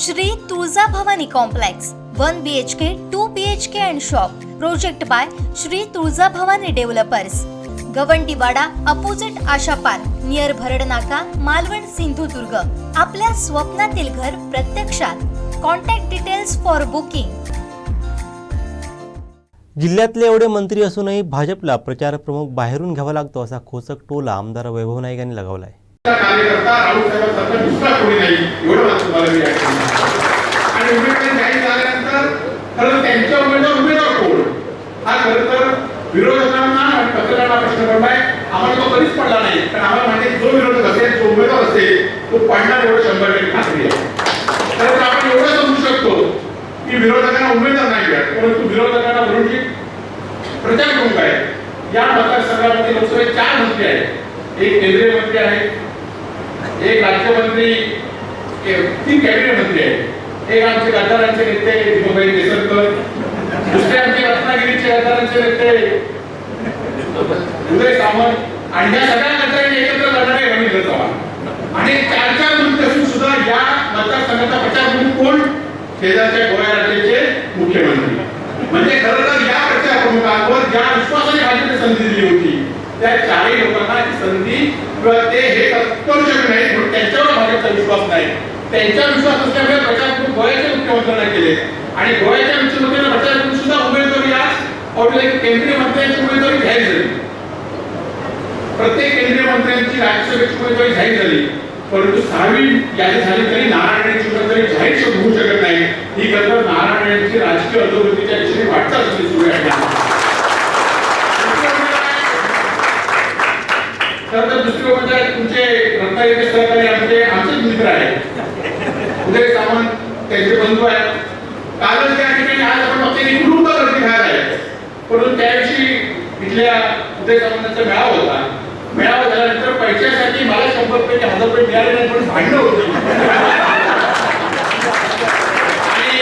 Shri Tulja Bhavani complex one B H K two B H K and shop project by Shri Tulja Bhavani developers Gawandiwada opposite Asha park near Bharad Naka Malvan Sindhudurg. आपल्या स्वप्नातील घर प्रत्यक्षात. Contact details for booking जिल्ह्यातले एवढे मंत्री असूनही भाजपला प्रचार प्रमुख बाहेरून घ्यावा लागतो असा खोचक टोला आमदार वैभव नाईक यांनी लगावलाय. कार्यकर्ता राहुल साहेबांसारखा दुसरा कोणी नाही एवढं मात्र तुम्हाला मी ऐकलं. आणि उमेदवारी जाहीर झाल्यानंतर खरं त्यांच्या उमेदवार उमेदवार कोण? हा खरं तर विरोधकांना आणि पत्रकारांना प्रश्न पडलाय आम्हाला तो कधीच पडला नाही कारण आम्हाला माहिती जो विरोधक असेल जो उमेदवार असेल तो पडणार एवढं शंभर टक्के खात्री आहे. तर आपण एवढं समजू शकतो की विरोधकांना उमेदवार नाही मिळत परंतु विरोधकांना म्हणून प्रचार प्रमुख आहे या मतदारसंघामध्ये लोकसभेत चार मंत्री आहेत. एक केंद्रीय मंत्री आहेत एक राज्यमंत्री तीन कॅबिनेट मंत्री आहेत. एक आमचे गद्दारांचे नेते दीपकभाई देसरकर दुसरे आमचे रत्नागिरीचे गद्दारांचे नेते उदय सामंत. आणि या सगळ्या मंत्र्यांनी एकत्र लढणारे रवींद्र चव्हाण. आणि चार चार मंत्री असून सुद्धा या मतदारसंघाचा प्रचार म्हणून कोण? शेजारच्या गोव्या राज्याचे मुख्यमंत्री. म्हणजे खरं तर या प्रचार प्रमुखांवर ज्या विश्वासाने भाजपने संधी दिली होती त्या चारही लोकांना संधी किंवा ते हे करू शकत नाही. म्हणून त्यांच्यावर भाजपचा विश्वास नाही. त्यांचा विश्वास असल्यामुळे प्रचार करून गोव्याच्या मुख्यमंत्र्यांना केले. आणि गोव्याच्या मुख्यमंत्र्यांना प्रचार करून सुद्धा उमेदवारी आज ऑटोमॅटिक केंद्रीय मंत्र्यांची उमेदवारी जाहीर झाली. प्रत्येक केंद्रीय मंत्र्यांची राज्यसभेची उमेदवारी जाहीर झाली. परंतु सहावी यादी झाली तरी नारायणांची उमेदवारी जाहीर होऊ शकत नाही. ही खरं नारायणांची राजकीय अधोगतीच्या दिशेने वाटचाल सुरू आहे. तर दुसरी म्हणजे तुमचे रत्नागिरी सहकारी आमचे आमचेच मित्र आहेत. उदय सामंत त्यांचे बंधू आहेत. कालच त्या ठिकाणी आज आपण फक्त एक कुटुंब गर्दी खायला आहे. परंतु त्याविषयी इथल्या उदय सामंतांचा मेळावा होता. मेळावा झाल्यानंतर पैशासाठी मला शंभर रुपये हजार रुपये मिळाले नाही पण भांडणं होती आणि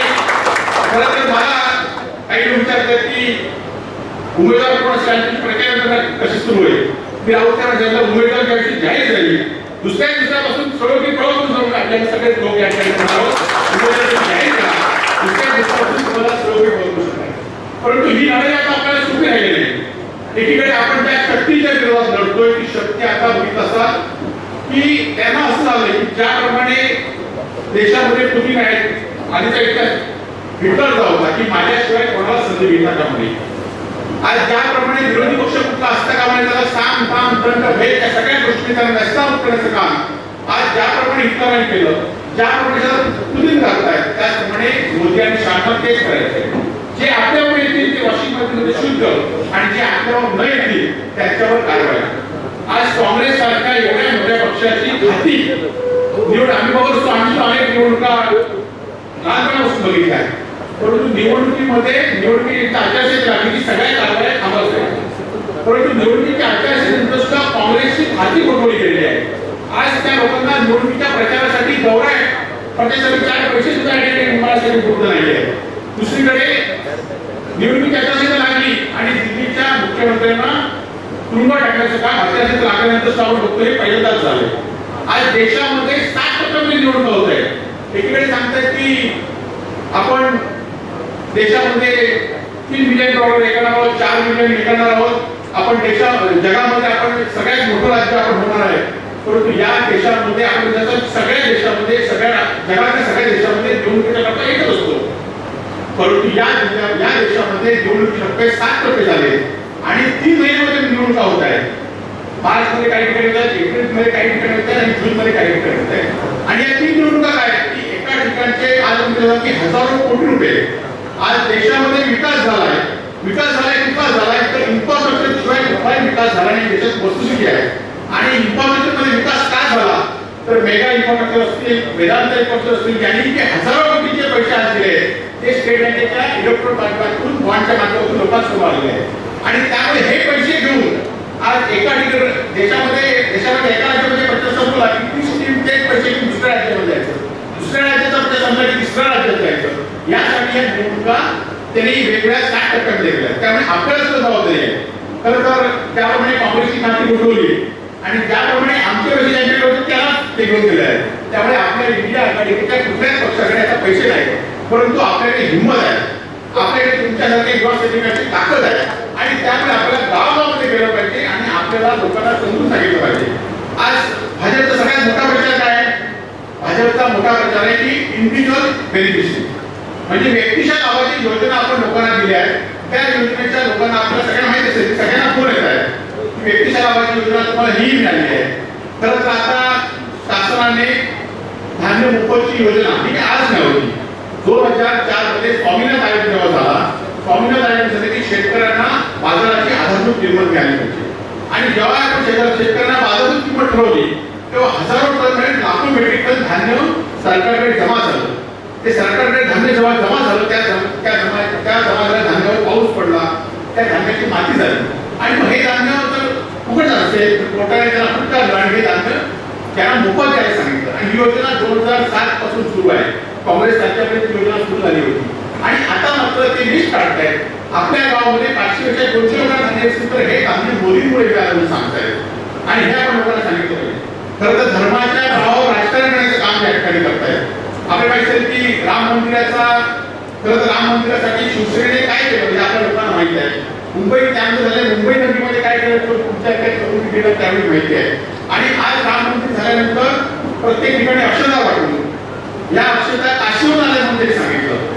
खरं तर मला काही विचारतात की उमेदवार कोण असेल आणि प्रचार कशी सुरू होईल? मी राहुल ज्यांना उमेदवार ज्यावेळी जाहीर झाली. दुसऱ्या दिवसापासून सर्व मी पळवून जाऊन आपल्याला सगळेच लोक या ठिकाणी उमेदवार जाहीर झाला. दुसऱ्या दिवसापासून तुम्हाला सर्व काही पळवून परंतु ही लढाई आता आपल्याला सुरू राहिली नाही एकीकडे आपण त्या शक्तीच्या विरोधात लढतोय ती शक्ती आता बघित असतात की त्यांना असं झालंय की ज्याप्रमाणे देशामध्ये पुतीन आहेत आधीचा इतिहास हिटलरचा होता की माझ्याशिवाय कोणाला संधी घेता कामा नये आज ज्याप्रमाणे विरोधी पक्ष असतं कामा नये त्याला दंड भेट या सगळ्या गोष्टी त्यांना नसता करण्याचं काम. आज ज्याप्रमाणे हिटलरांनी केलं ज्याप्रमाणे त्याला पुतीन घालतायत त्याचप्रमाणे मोदी आणि शहानं तेच करायचे. जे आपल्यावर येतील ते वॉशिंग्टनमध्ये शुद्ध आणि जे आपल्यावर न येतील त्यांच्यावर कारवाई आज काँग्रेस सारख्या एवढ्या मोठ्या पक्षाची घाती. निवड आम्ही बघत असतो आम्ही अनेक निवडणुका लहानपणापासून बघितल्या. परंतु निवडणुकीमध्ये निवडणुकीच्या आचारसंहिता की सगळ्या कारवाया थांबत परंतु निवडणुकीच्या नंतर सुद्धा काँग्रेसची खाती बनवली गेलेली आहे. आज त्या लोकांना निवडणुकीच्या प्रचारासाठी दौरा आहे. प्रचारासाठी चार पैसे सुद्धा या ठिकाणी विमानासाठी उपलब्ध नाही आहे दुसरीकडे निवडणूक आचारसंहिता लागली आणि दिल्लीच्या मुख्यमंत्र्यांना तुरुंगात टाकण्याचं काम आचारसंहिता लागल्यानंतर आपण बघतो हे पहिल्यांदाच झाले आज देशामध्ये सात टक्के निवडणूक होत आहे. एकीकडे सांगतात की आपण देशामध्ये तीन मिलियन डॉलर एकाणार आहोत चार मिलियन एकाणार आहोत. आपण देशा जगामध्ये आपण सगळ्यात मोठं राज्य आपण होणार आहे. परंतु या देशामध्ये आपण त्याचा सगळ्या देशामध्ये सगळ्या जगातल्या सगळ्या देशामध्ये दोन निवडणुकीचा टप्पा एकच असतो. परंतु या या देशामध्ये दोन टप्पे सात टप्पे झाले आणि तीन महिन्यामध्ये निवडणुका होत आहेत. मार्च मध्ये काही ठिकाणी एप्रिलमध्ये काही ठिकाणी होत आणि जून मध्ये काही ठिकाणी होत आणि या तीन निवडणुका काय की एका ठिकाणचे आज आपण की हजारो कोटी रुपये. आज देशामध्ये विकास झालाय विकास झालाय विकास झालाय कुठलाही विकास झाला नाही त्याच्यात वस्तुस्थिती आहे. आणि इन्फ्रास्ट्रक्चरमध्ये विकास काय झाला? तर मेगा इन्फ्रास्ट्रक्चर असतील वेदांत इन्फ्रास्ट्रक्चर असतील यांनी जे हजारो कोटीचे पैसे आज दिले ते स्टेट बँकेच्या इलेक्ट्रॉन माध्यमातून बॉन्डच्या माध्यमातून लोकांसमोर आलेले आहे आणि त्यामुळे हे पैसे घेऊन आज एका ठिकाणी देशामध्ये देशामध्ये एका राज्यामध्ये प्रचार संपला की तीस टीमचे पैसे घेऊन दुसऱ्या राज्यामध्ये जायचं. दुसऱ्या राज्याचा प्रचार संपला की तिसऱ्या राज्यात जायचं. यासाठी या निवडणुका त्यांनी वेगवेगळ्या साठ टप्प्यात दिलेल्या आहेत. त्यामुळे आपल्याला सुद्धा जबाबदारी आहे. खरं तर त्याप्रमाणे काँग्रेसची खाती उठवली आणि ज्याप्रमाणे आमचे पैसे ज्यांच्याकडे होते त्याला ते घेऊन दिले आहेत त्यामुळे आपल्या इंडिया आघाडीच्या कुठल्याच पक्षाकडे आता पैसे नाही. परंतु आपल्याकडे हिंमत आहे. आपल्याकडे तुमच्यासारखे युवा सैनिकांची ताकद आहे. आणि त्यामुळे आपल्याला गावागावामध्ये गेलं पाहिजे आणि आपल्याला लोकांना समजून सांगितलं पाहिजे. आज भाजपचा सगळ्यात मोठा प्रचार काय आहे? भाजपचा मोठा प्रचार आहे की इंडिव्हिज्युअल बेनिफिशरी म्हणजे व्यक्तिशा नावाची योजना आपण लोकांना दिली आहे. त्या योजनेच्या लोकांना आपल्याला सगळ्यांना माहिती असेल सगळ्यांना फोन येत आहे. व्यक्तिशा योजना तुम्हाला ही मिळाली आहे. तर आता शासनाने धान्य मोफतची योजना ही आज मिळवली दोन हजार चारमध्ये स्वामीनाथ आयोग जेव्हा झाला स्वामीनाथ आयोग झाले की शेतकऱ्यांना बाजाराची आधारभूत किंमत मिळाली होती आणि जेव्हा आपण शेतकऱ्यांना बाजारभूत किंमत ठरवली तेव्हा हजारो टन म्हणजे लाखो मेट्रिक टन धान्य सरकारकडे जमा झालं. ते सरकारकडे धान्य जेव्हा जमा झालं त्या त्या जमा त्या जमा त्या धान्याची माती झाली. आणि मग हे धान्य तर फुकट असेल तर त्याला फुटकालं आणि हे धान्य त्यांना मोफत द्यायला सांगितलं. आणि योजना दोन हजार सात पासून सुरू आहे. काँग्रेस राज्यामध्ये ती योजना सुरू झाली होती. आणि आता मात्र ते लिस्ट काढतायत आपल्या गावामध्ये पाचशे पेक्षा दोनशे लोकांना धान्य असेल तर हे धान्य मोदींमुळे मिळालं म्हणून सांगतायत आणि हे आपण लोकांना सांगितलं. पाहिजे खरं तर धर्माच्या नावावर राजकारण करण्याचं काम या ठिकाणी करतायत आपल्याला माहिती की राम मंदिराचा खरं तर राम मंदिरासाठी शिवसेनेने काय केलं? म्हणजे आपल्या माहिती आहे. मुंबई त्यानंतर झाले मुंबई नगरीमध्ये काय करायचं तो काय करून गेलं त्यावेळी माहिती आहे आणि आज राम झाल्यानंतर प्रत्येक ठिकाणी अक्षता वाटली या अक्षता काशीवर आल्या सांगितलं.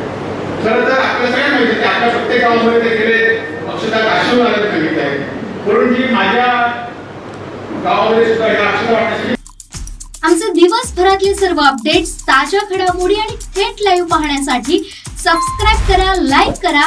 खरं तर आपल्या सगळ्यांना माहिती आहे आपल्या प्रत्येक गावामध्ये ते गेले. अक्षता काशीवर आल्याचं सांगितलं आहे. म्हणून जी माझ्या गावामध्ये सुद्धा या अक्षता वाटण्यासाठी आमचे दिवसभरातले सर्व अपडेट्स ताज्या घडामोडी आणि थेट लाईव्ह पाहण्यासाठी सबस्क्राईब करा लाईक करा.